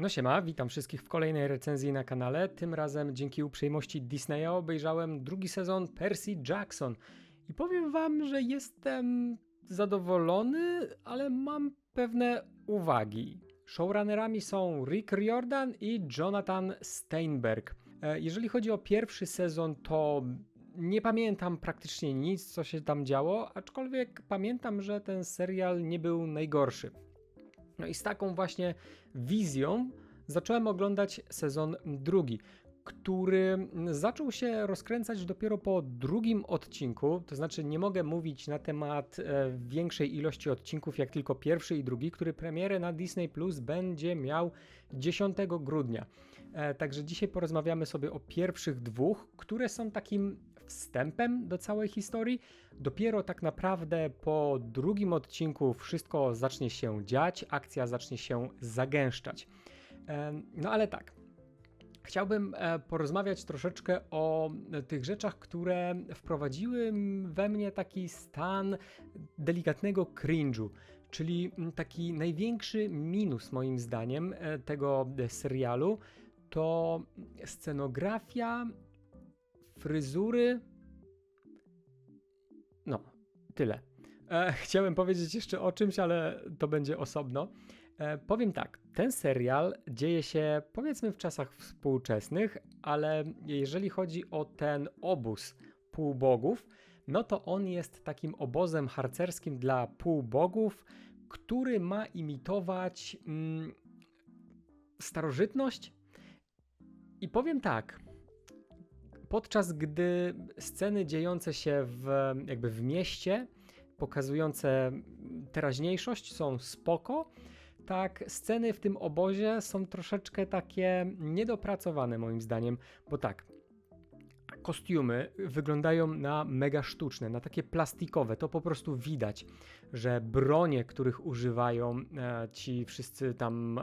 No siema, witam wszystkich w kolejnej recenzji na kanale. Tym razem dzięki uprzejmości Disneya obejrzałem drugi sezon Percy Jackson. I powiem wam, że jestem zadowolony, ale mam pewne uwagi. Showrunnerami są Rick Riordan i Jonathan Steinberg. E, Jeżeli chodzi o pierwszy sezon, to nie pamiętam praktycznie nic, co się tam działo, aczkolwiek pamiętam, że ten serial nie był najgorszy. No i z taką właśnie wizją zacząłem oglądać sezon drugi, który zaczął się rozkręcać dopiero po drugim odcinku. To znaczy, nie mogę mówić na temat e, większej ilości odcinków, jak tylko pierwszy i drugi, który premierę na Disney Plus będzie miał 10 grudnia. E, także dzisiaj porozmawiamy sobie o pierwszych dwóch, które są takim wstępem do całej historii. Dopiero tak naprawdę po drugim odcinku wszystko zacznie się dziać, akcja zacznie się zagęszczać. No ale tak. Chciałbym e, porozmawiać troszeczkę o tych rzeczach, które wprowadziły we mnie taki stan delikatnego cringe'u, czyli taki największy minus moim zdaniem e, tego serialu to scenografia, fryzury. No, tyle. E, chciałem powiedzieć jeszcze o czymś, ale to będzie osobno. E, powiem tak, ten serial dzieje się powiedzmy w czasach współczesnych, ale jeżeli chodzi o ten obóz półbogów, no to on jest takim obozem harcerskim dla półbogów, który ma imitować mm, starożytność. I powiem tak, podczas gdy sceny dziejące się w, jakby w mieście, pokazujące teraźniejszość są spoko, tak sceny w tym obozie są troszeczkę takie niedopracowane moim zdaniem, bo tak, kostiumy wyglądają na mega sztuczne, na takie plastikowe. To po prostu widać, że bronie, których używają e, ci wszyscy tam e,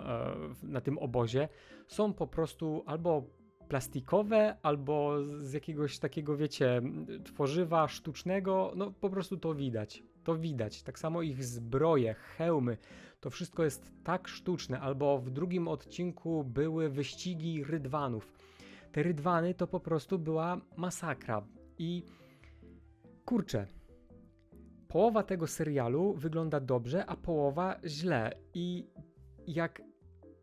na tym obozie, są po prostu albo plastikowe, albo z jakiegoś takiego, wiecie, tworzywa sztucznego. No po prostu to widać. To widać. Tak samo ich zbroje, hełmy, to wszystko jest tak sztuczne. Albo w drugim odcinku były wyścigi rydwanów. Te rydwany to po prostu była masakra. I kurczę, połowa tego serialu wygląda dobrze, a połowa źle. I jak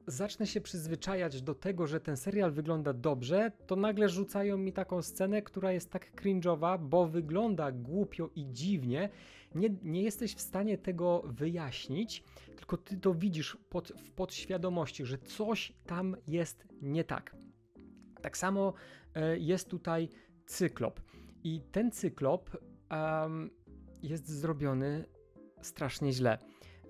zacznę się przyzwyczajać do tego, że ten serial wygląda dobrze, to nagle rzucają mi taką scenę, która jest tak cringe'owa, bo wygląda głupio i dziwnie. Nie, nie jesteś w stanie tego wyjaśnić, tylko ty to widzisz pod, w podświadomości, że coś tam jest nie tak. Tak samo e, jest tutaj cyklop. I ten cyklop em, jest zrobiony strasznie źle.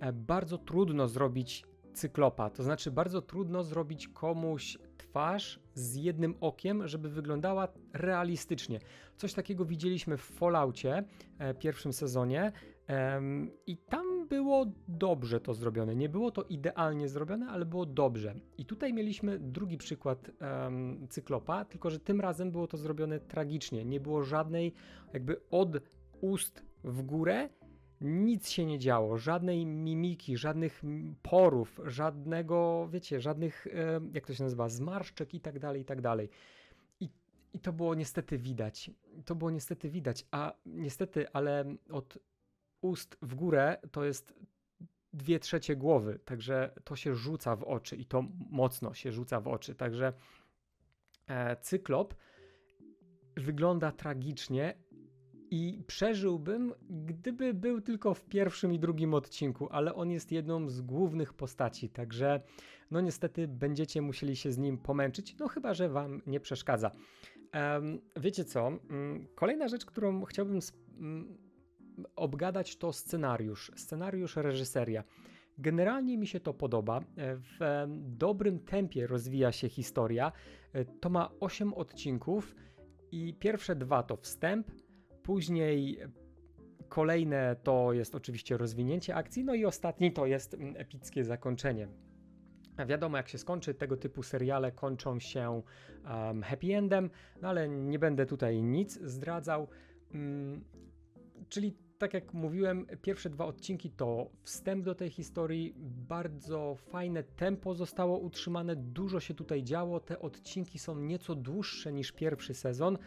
E, bardzo trudno zrobić cyklopa, to znaczy bardzo trudno zrobić komuś twarz z jednym okiem, żeby wyglądała realistycznie. Coś takiego widzieliśmy w Falloutie, e, pierwszym sezonie i tam było dobrze to zrobione. Nie było to idealnie zrobione, ale było dobrze. I tutaj mieliśmy drugi przykład cyklopa, tylko że tym razem było to zrobione tragicznie. Nie było żadnej jakby od ust w górę nic się nie działo, żadnej mimiki, żadnych porów, żadnego, wiecie, żadnych, e, jak to się nazywa, zmarszczek i tak dalej, i tak dalej. I, I to było niestety widać. To było niestety widać, a niestety, ale od ust w górę to jest dwie trzecie głowy, także to się rzuca w oczy i to mocno się rzuca w oczy. Także e, cyklop wygląda tragicznie i przeżyłbym, gdyby był tylko w pierwszym i drugim odcinku, ale on jest jedną z głównych postaci, także no niestety będziecie musieli się z nim pomęczyć, no chyba, że wam nie przeszkadza. Em, wiecie co? Mm, Kolejna rzecz, którą chciałbym mm, obgadać, to scenariusz. Scenariusz, reżyseria. Generalnie mi się to podoba. W dobrym tempie rozwija się historia. E, To ma 8 odcinków i pierwsze dwa to wstęp, później kolejne to jest oczywiście rozwinięcie akcji, no i ostatni to jest mm, epickie zakończenie. Wiadomo, jak się skończy, tego typu seriale kończą się um, happy endem, no ale nie będę tutaj nic zdradzał. Mm, czyli tak jak mówiłem, pierwsze dwa odcinki to wstęp do tej historii. Bardzo fajne tempo zostało utrzymane, dużo się tutaj działo. Te odcinki są nieco dłuższe niż pierwszy sezon.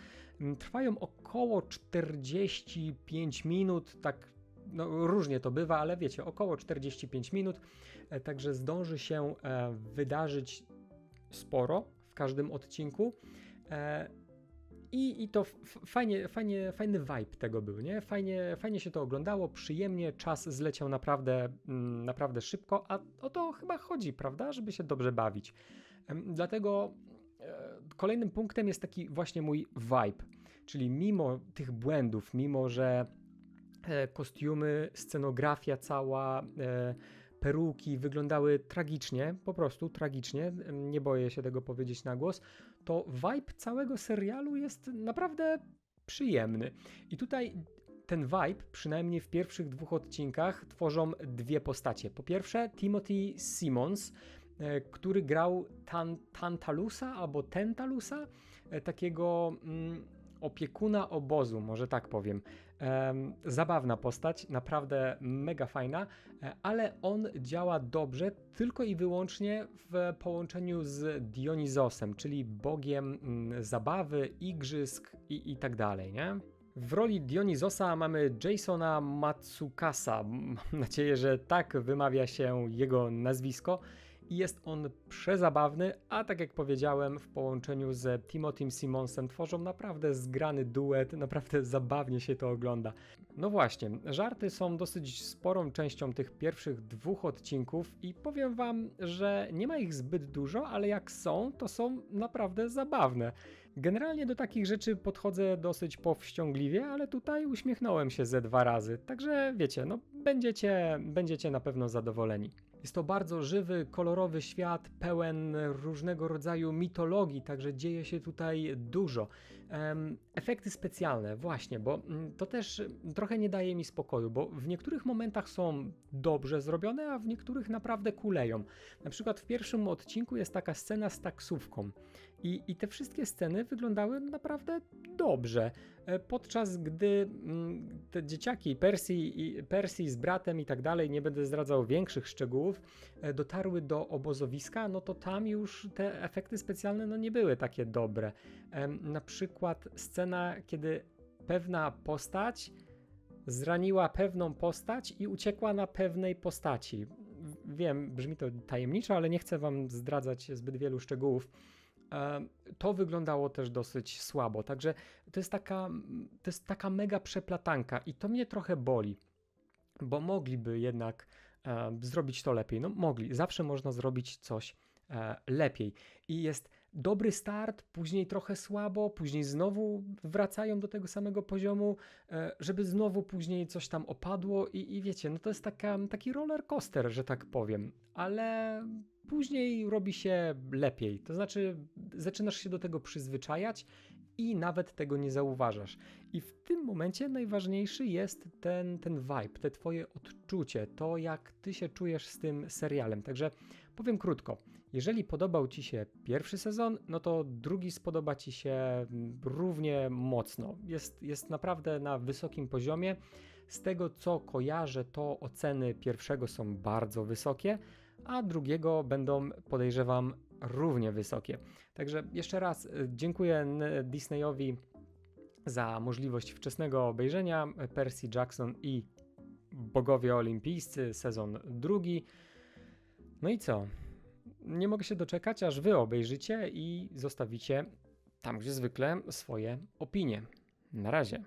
Mm, Trwają około 45 minut, tak no, różnie to bywa, ale wiecie, około 45 minut, e, także zdąży się e, wydarzyć sporo w każdym odcinku. E, I, I to fajnie, fajnie, fajny vibe tego był, nie? Fajnie, fajnie się to oglądało, przyjemnie, czas zleciał naprawdę, mm, naprawdę szybko, a o to chyba chodzi, prawda? Żeby się dobrze bawić. Dlatego kolejnym punktem jest taki właśnie mój vibe, czyli mimo tych błędów, mimo że e, kostiumy, scenografia cała, e, peruki wyglądały tragicznie, po prostu tragicznie, nie boję się tego powiedzieć na głos, to vibe całego serialu jest naprawdę przyjemny. I tutaj ten vibe, przynajmniej w pierwszych dwóch odcinkach, tworzą dwie postacie. Po pierwsze, Timothy Simmons, który grał Tan Tantalusa albo Tentalusa, e, takiego mm, opiekuna obozu, może tak powiem. Em, zabawna postać, naprawdę mega fajna, e, ale on działa dobrze tylko i wyłącznie w połączeniu z Dionizosem, czyli bogiem mm, zabawy, igrzysk i, i tak dalej, nie? W roli Dionizosa mamy Jasona Matsukasa. Mam nadzieję, że tak wymawia się jego nazwisko. I jest on przezabawny, a tak jak powiedziałem, w połączeniu z Timothym Simonsem tworzą naprawdę zgrany duet, naprawdę zabawnie się to ogląda. No właśnie, żarty są dosyć sporą częścią tych pierwszych dwóch odcinków i powiem wam, że nie ma ich zbyt dużo, ale jak są, to są naprawdę zabawne. Generalnie do takich rzeczy podchodzę dosyć powściągliwie, ale tutaj uśmiechnąłem się ze dwa razy, także wiecie, no będziecie, będziecie na pewno zadowoleni. Jest to bardzo żywy, kolorowy świat, pełen różnego rodzaju mitologii, także dzieje się tutaj dużo. Efekty specjalne, właśnie, bo mm, to też trochę nie daje mi spokoju, bo w niektórych momentach są dobrze zrobione, a w niektórych naprawdę kuleją. Na przykład w pierwszym odcinku jest taka scena z taksówką. I, I te wszystkie sceny wyglądały naprawdę dobrze. E, Podczas gdy mm, te dzieciaki i, Persji z bratem i tak dalej, nie będę zdradzał większych szczegółów, e, dotarły do obozowiska, no to tam już te efekty specjalne no nie były takie dobre. Na przykład scena, kiedy pewna postać zraniła pewną postać i uciekła na pewnej postaci. Wiem, brzmi to tajemniczo, ale nie chcę wam zdradzać zbyt wielu szczegółów. To wyglądało też dosyć słabo, także to jest taka, to jest taka mega przeplatanka i to mnie trochę boli, bo mogliby jednak zrobić to lepiej. No mogli, zawsze można zrobić coś e, lepiej. I jest dobry start, później trochę słabo, później znowu wracają do tego samego poziomu, e, żeby znowu później coś tam opadło i, i wiecie, no to jest taka, taki roller coaster, że tak powiem, ale później robi się lepiej. To znaczy, zaczynasz się do tego przyzwyczajać i nawet tego nie zauważasz. I w tym momencie najważniejszy jest ten, ten vibe, te twoje odczucie, to jak ty się czujesz z tym serialem. Także powiem krótko. Jeżeli podobał ci się pierwszy sezon, no to drugi spodoba ci się równie mocno. Jest, jest naprawdę na wysokim poziomie. Z tego co kojarzę, to oceny pierwszego są bardzo wysokie, a drugiego będą, podejrzewam, równie wysokie. Także jeszcze raz y, dziękuję Disneyowi za możliwość wczesnego obejrzenia Percy Jackson i Bogowie Olimpijscy, sezon drugi. No i co? Nie mogę się doczekać, aż wy obejrzycie i zostawicie tam, gdzie zwykle swoje opinie. Na razie.